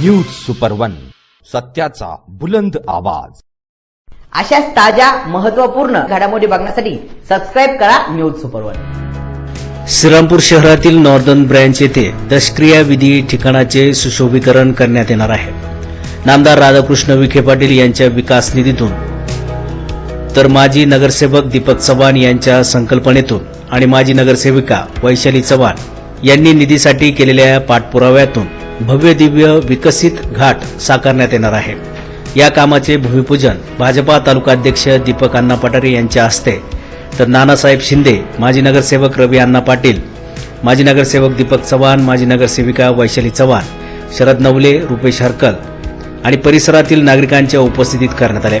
News super one सत्याचा बुलंद आवाज. अशाच ताज्या महत्त्वपूर्ण घडामोडी बघण्यासाठी सबस्क्राईब करा न्यूज सुपर वन श्रीरामपूर शहरातील नॉर्दर्न ब्रँच येथे दशक्रिया विधी ठिकाणाचे सुशोभीकरण करण्यात येणार आहे. नामदार राधाकृष्ण विखे पाटील यांच्या विकास निधीतून तर माजी नगरसेवक दीपक चव्हाण यांच्या संकल्पनेतून आणि माजी नगरसेविका वैशाली चव्हाण यांनी निधीसाठी केलेल्या पाठपुराव्यातून भव्य दिव्य विकसित घाट साकारण्यात येणार आहे. या कामाचे भूमिपूजन भाजपा तालुकाध्यक्ष दीपक अण्णा पठारे यांच्या हस्ते तर नानासाहेब शिंदे माजी नगरसेवक रवी अण्णा पाटील माजी नगरसेवक दीपक चव्हाण माजी नगरसेविका वैशाली चव्हाण शरद नवले रुपेश हरकल आणि परिसरातील नागरिकांच्या उपस्थितीत करण्यात आले.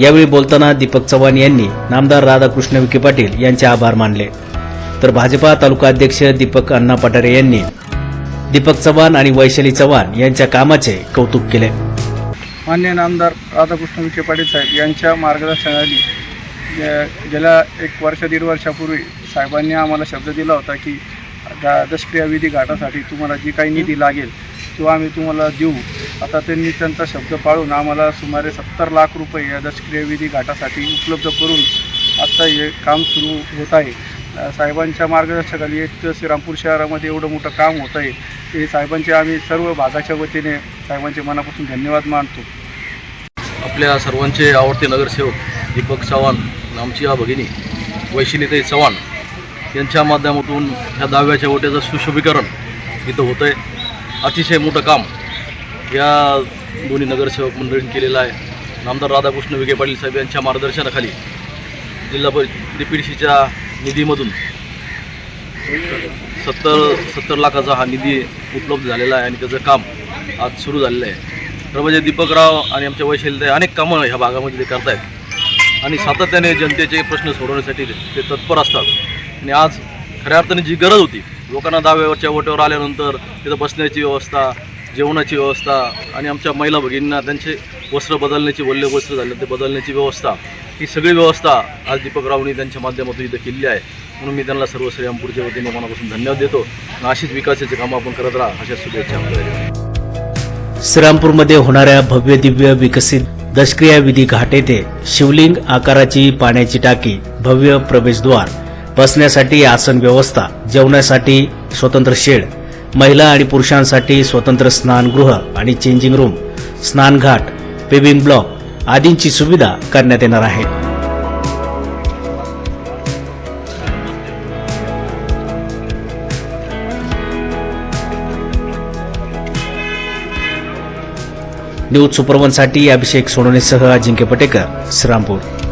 यावेळी बोलताना दीपक चव्हाण यांनी नामदार राधाकृष्ण विखे पाटील यांचे आभार मानले. तर भाजपा तालुका अध्यक्ष दीपक अण्णा पठारे यांनी दीपक चव्हाण आणि वैशाली चव्हाण यांच्या कामाचे कौतुक केले. मान्य नामदार राधाकृष्ण विखे पाटील साहेब यांच्या मार्गदर्शनाने गेल्या एक वर्ष दीड वर्षापूर्वी साहेबांनी आम्हाला शब्द दिला होता की दशक्रियाविधी विधी घाटासाठी तुम्हाला जी काही निधी लागेल तो आम्ही तुम्हाला देऊ. आता त्यांनी त्यांचा शब्द पाळून आम्हाला सुमारे सत्तर लाख रुपये या दशक्रियविधी घाटासाठी उपलब्ध करून आत्ता हे काम सुरू होत आहे. साहेबांच्या मार्गदर्शनाखाली एक श्रीरामपूर शहरामध्ये एवढं मोठं काम होत आहे. ते साहेबांचे आम्ही सर्व भागाच्या वतीने साहेबांचे मनापासून धन्यवाद मानतो. आपल्या सर्वांचे आवडते नगरसेवक दीपक चव्हाण आमची या भगिनी वैशिनीताई चव्हाण यांच्या माध्यमातून ह्या दहाव्याच्या ओट्याचं सुशोभीकरण इथं होतं आहे अतिशय मोठं काम या दोन्ही नगरसेवक मंडळींनी केलेला आहे. नामदार राधाकृष्ण विखे पाटील साहेब यांच्या मार्गदर्शनाखाली जिल्हा परिषद डी पी निधीमधून सत्तर सत्तर लाखाचा हा निधी उपलब्ध झालेला आहे आणि त्याचं काम आज सुरू झालेलं आहे. तर म्हणजे दीपकराव आणि आमच्या वैशिल्य अनेक कामं ह्या भागामध्ये ते करतायत. आणि सातत्याने जनतेचे प्रश्न सोडवण्यासाठी ते तत्पर असतात. आणि आज खऱ्या अर्थाने जी गरज होती लोकांना दहाव्यावरच्या ओट्यावर आल्यानंतर तिथं बसण्याची व्यवस्था जेवणाची व्यवस्था आणि आमच्या महिला भगिनींना त्यांचे वस्त्र बदलण्याची वल्ले वस्त्र झाले ते बदलण्याची व्यवस्था ही सगळी व्यवस्था आज दीपक रावणी त्यांच्या माध्यमातून इथं केलेली आहे. म्हणून मी त्यांना सर्व श्रीरामपूरच्या वतीने मनापासून धन्यवाद देतो. आणि अशीच विकासाची कामं आपण करत राहा अशा शुभेच्छा आपल्याला श्रीरामपूरमध्ये होणाऱ्या भव्य दिव्य विकसित दशक्रिया विधी घाट येथे शिवलिंग आकाराची पाण्याची टाकी भव्य प्रवेशद्वार बसण्यासाठी आसन व्यवस्था जेवणासाठी स्वतंत्र शेड महिला आणि पुरुषांसाठी स्वतंत्र स्नानगृह आणि चेंजिंग रूम स्नानघाट पेविंग ब्लॉक आदींची सुविधा करण्यात येणार आहे. न्यूज सुपरवनसाठी अभिषेक सोनवणेसह अजिंक्य पटेकर श्रीरामपूर.